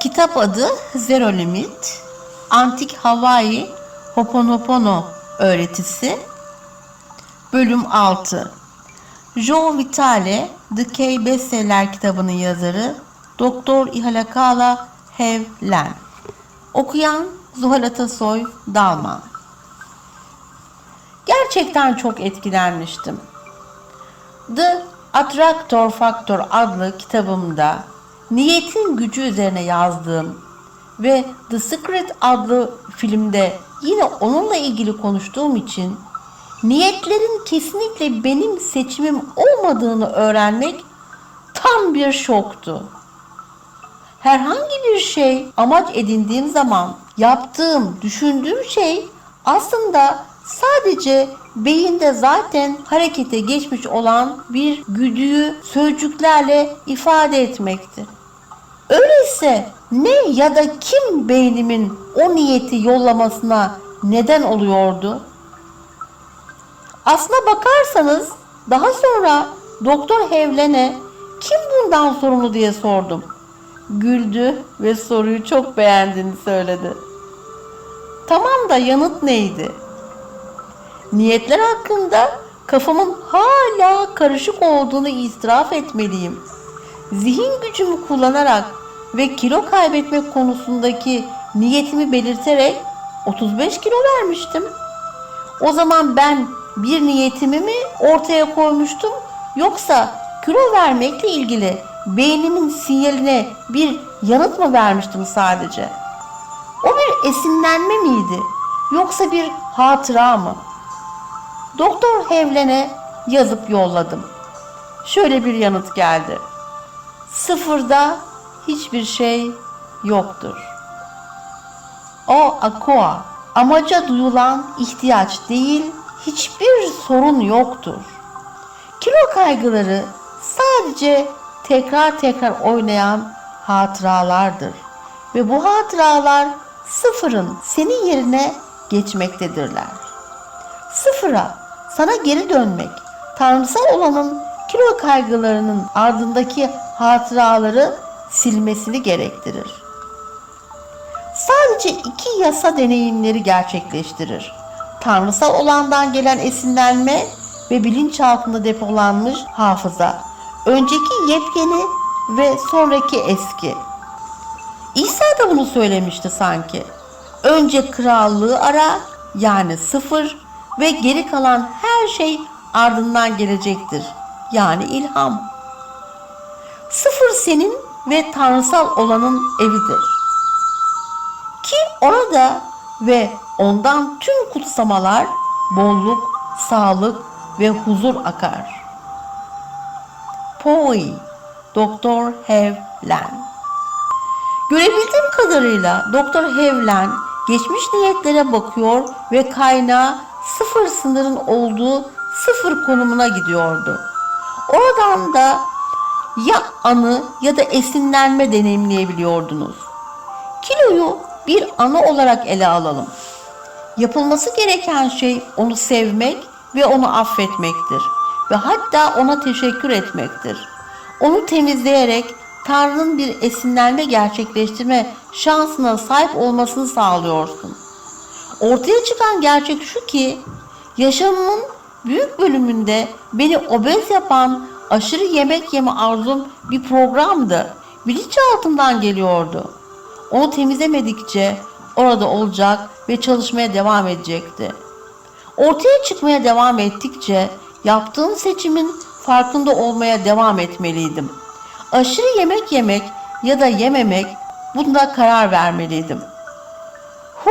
Kitap adı Zero Limit. Antik Hawaii Hoponopono öğretisi. Bölüm 6. Joe Vitale, The Key Bestseller kitabının yazarı Doktor Ihalakala Hevlen. Okuyan Zuhal Atasoy Dalman. Gerçekten çok etkilenmiştim. The Attractor Factor adlı kitabımda niyetin gücü üzerine yazdığım ve The Secret adlı filmde yine onunla ilgili konuştuğum için niyetlerin kesinlikle benim seçimim olmadığını öğrenmek tam bir şoktu. Herhangi bir şey amaç edindiğim zaman yaptığım, düşündüğüm şey aslında sadece beyinde zaten harekete geçmiş olan bir güdüyü sözcüklerle ifade etmekti. Öyleyse ne ya da kim beynimin o niyeti yollamasına neden oluyordu? Aslına bakarsanız daha sonra Doktor Hevlen'e kim bundan sorumlu diye sordum. Güldü ve soruyu çok beğendiğini söyledi. Tamam da yanıt neydi? Niyetler hakkında kafamın hala karışık olduğunu itiraf etmeliyim. Zihin gücümü kullanarak ve kilo kaybetmek konusundaki niyetimi belirterek 35 kilo vermiştim. O zaman ben bir niyetimi mi ortaya koymuştum yoksa kilo vermekle ilgili beynimin sinyaline bir yanıt mı vermiştim sadece? O bir esinlenme miydi yoksa bir hatıra mı? Doktor Hevlen'e yazıp yolladım. Şöyle bir yanıt geldi. Sıfırda hiçbir şey yoktur. O aqua amaca duyulan ihtiyaç değil, hiçbir sorun yoktur. Kilo kaygıları sadece tekrar tekrar oynayan hatıralardır ve bu hatıralar sıfırın senin yerine geçmektedirler. Sıfıra sana geri dönmek, tanrısal olanın kilo kaygılarının ardındaki hatıraları silmesini gerektirir. Sadece iki yasa deneyimleri gerçekleştirir. Tanrısal olandan gelen esinlenme ve bilinçaltında depolanmış hafıza. Önceki yepyeni ve sonraki eski. İsa da bunu söylemişti sanki. Önce krallığı ara yani sıfır ve geri kalan her şey ardından gelecektir. Yani ilham. Sıfır senin ve tanrısal olanın evidir. Ki orada ve ondan tüm kutsamalar, bolluk, sağlık ve huzur akar. Poi, Doktor Hevlen Görebildiğim kadarıyla Doktor Hevlen geçmiş niyetlere bakıyor ve kaynağı sıfır sınırın olduğu sıfır konumuna gidiyordu. Oradan da ya anı ya da esinlenme deneyimleyebiliyordunuz. Kiloyu bir anı olarak ele alalım. Yapılması gereken şey onu sevmek ve onu affetmektir ve hatta ona teşekkür etmektir. Onu temizleyerek Tanrı'nın bir esinlenme gerçekleştirme şansına sahip olmasını sağlıyorsun. Ortaya çıkan gerçek şu ki yaşamımın büyük bölümünde beni obez yapan aşırı yemek yeme arzum bir programdı. Bilinçaltımdan geliyordu. Onu temizlemedikçe orada olacak ve çalışmaya devam edecekti. Ortaya çıkmaya devam ettikçe yaptığım seçimin farkında olmaya devam etmeliydim. Aşırı yemek yemek ya da yememek bunda karar vermeliydim. Hu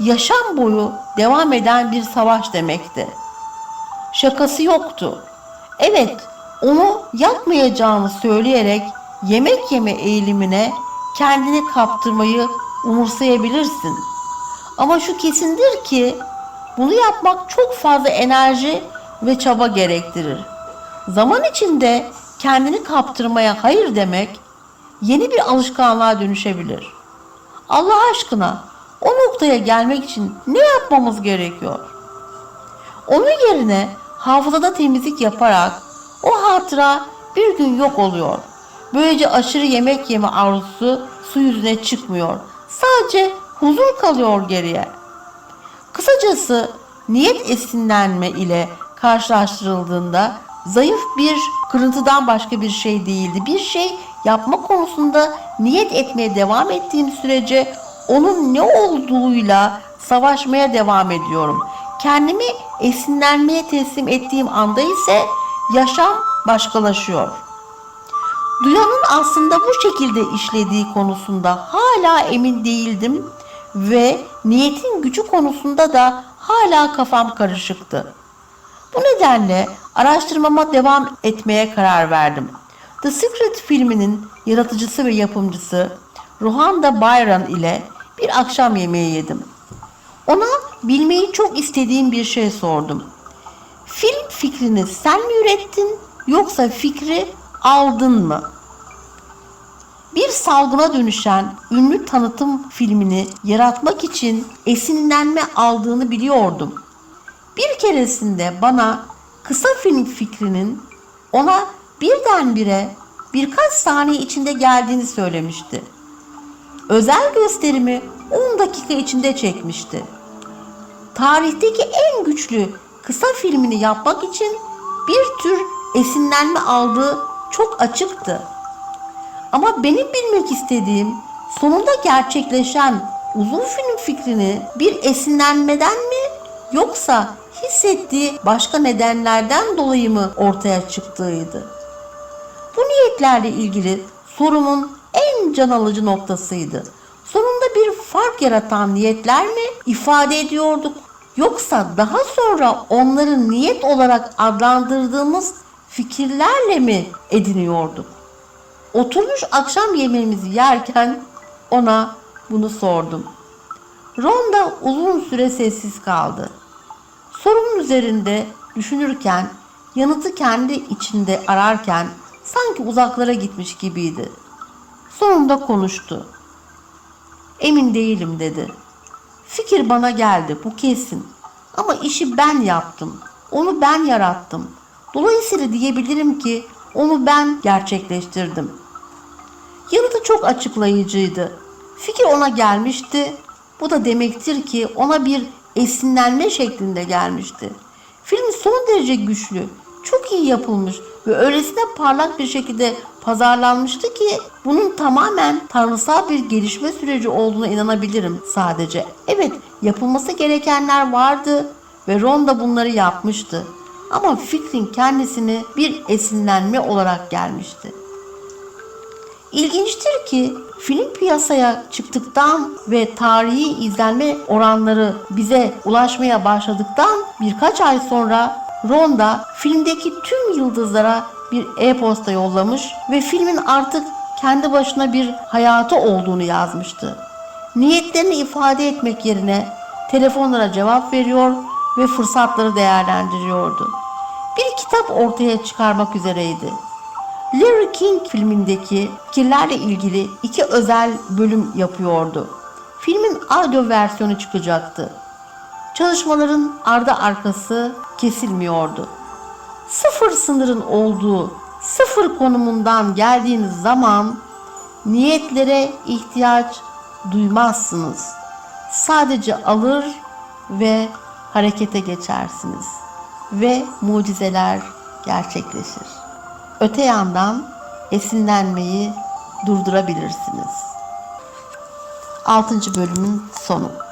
yaşam boyu devam eden bir savaş demekti. Şakası yoktu. Evet, onu yapmayacağını söyleyerek yemek yeme eğilimine kendini kaptırmayı umursayabilirsin. Ama şu kesindir ki bunu yapmak çok fazla enerji ve çaba gerektirir. Zaman içinde kendini kaptırmaya hayır demek yeni bir alışkanlığa dönüşebilir. Allah aşkına o noktaya gelmek için ne yapmamız gerekiyor? Onun yerine hafızada temizlik yaparak o hatıra bir gün yok oluyor Böylece aşırı yemek yeme arzusu su yüzüne çıkmıyor. Sadece huzur kalıyor geriye. Kısacası niyet esinlenme ile karşılaştırıldığında zayıf bir kırıntıdan başka bir şey değildi. Bir şey yapma konusunda niyet etmeye devam ettiğim sürece onun ne olduğuyla savaşmaya devam ediyorum. Kendimi esinlenmeye teslim ettiğim anda ise yaşam başkalaşıyor. Duyanın aslında bu şekilde işlediği konusunda hala emin değildim ve niyetin gücü konusunda da hala kafam karışıktı. Bu nedenle araştırmama devam etmeye karar verdim. The Secret filminin yaratıcısı ve yapımcısı Ruhanda Byron ile bir akşam yemeği yedim. Ona bilmeyi çok istediğim bir şey sordum. Film fikrini sen mi ürettin yoksa fikri aldın mı? Bir salgına dönüşen ünlü tanıtım filmini yaratmak için esinlenme aldığını biliyordum. Bir keresinde bana kısa film fikrinin ona birdenbire birkaç saniye içinde geldiğini söylemişti. Özel gösterimi 10 dakika içinde çekmişti. Tarihteki en güçlü kısa filmini yapmak için bir tür esinlenme aldığı çok açıktı. Ama benim bilmek istediğim sonunda gerçekleşen uzun film fikrini bir esinlenmeden mi yoksa hissettiği başka nedenlerden dolayı mı ortaya çıktığıydı. Bu niyetlerle ilgili sorumun en can alıcı noktasıydı. Sonunda bir fark yaratan niyetler mi ifade ediyorduk yoksa daha sonra onları niyet olarak adlandırdığımız fikirlerle mi ediniyorduk? Oturmuş akşam yemeğimizi yerken ona bunu sordum. Ronda uzun süre sessiz kaldı. Sorumun üzerinde düşünürken, yanıtı kendi içinde ararken sanki uzaklara gitmiş gibiydi. Sonunda konuştu. Emin değilim dedi. Fikir bana geldi, bu kesin. Ama işi ben yaptım. Onu ben yarattım. Dolayısıyla diyebilirim ki onu ben gerçekleştirdim. Yanıtı çok açıklayıcıydı. Fikir ona gelmişti. Bu da demektir ki ona bir esinlenme şeklinde gelmişti. Film son derece güçlü, çok iyi yapılmış ve öylesine parlak bir şekilde pazarlanmıştı ki bunun tamamen tanrısal bir gelişme süreci olduğuna inanabilirim sadece. Evet, yapılması gerekenler vardı ve Ron da bunları yapmıştı. Ama fikrin kendisini bir esinlenme olarak gelmişti. İlginçtir ki film piyasaya çıktıktan ve tarihi izlenme oranları bize ulaşmaya başladıktan birkaç ay sonra Ronda filmdeki tüm yıldızlara bir e-posta yollamış ve filmin artık kendi başına bir hayatı olduğunu yazmıştı. Niyetlerini ifade etmek yerine telefonlara cevap veriyor ve fırsatları değerlendiriyordu. Bir kitap ortaya çıkarmak üzereydi. Larry King filmindeki fikirlerle ilgili iki özel bölüm yapıyordu. Filmin audio versiyonu çıkacaktı. Çalışmaların ardı arkası kesilmiyordu. Sıfır sınırın olduğu sıfır konumundan geldiğiniz zaman niyetlere ihtiyaç duymazsınız. Sadece alır ve harekete geçersiniz ve mucizeler gerçekleşir. Öte yandan esinlenmeyi durdurabilirsiniz. 6. bölümün sonu.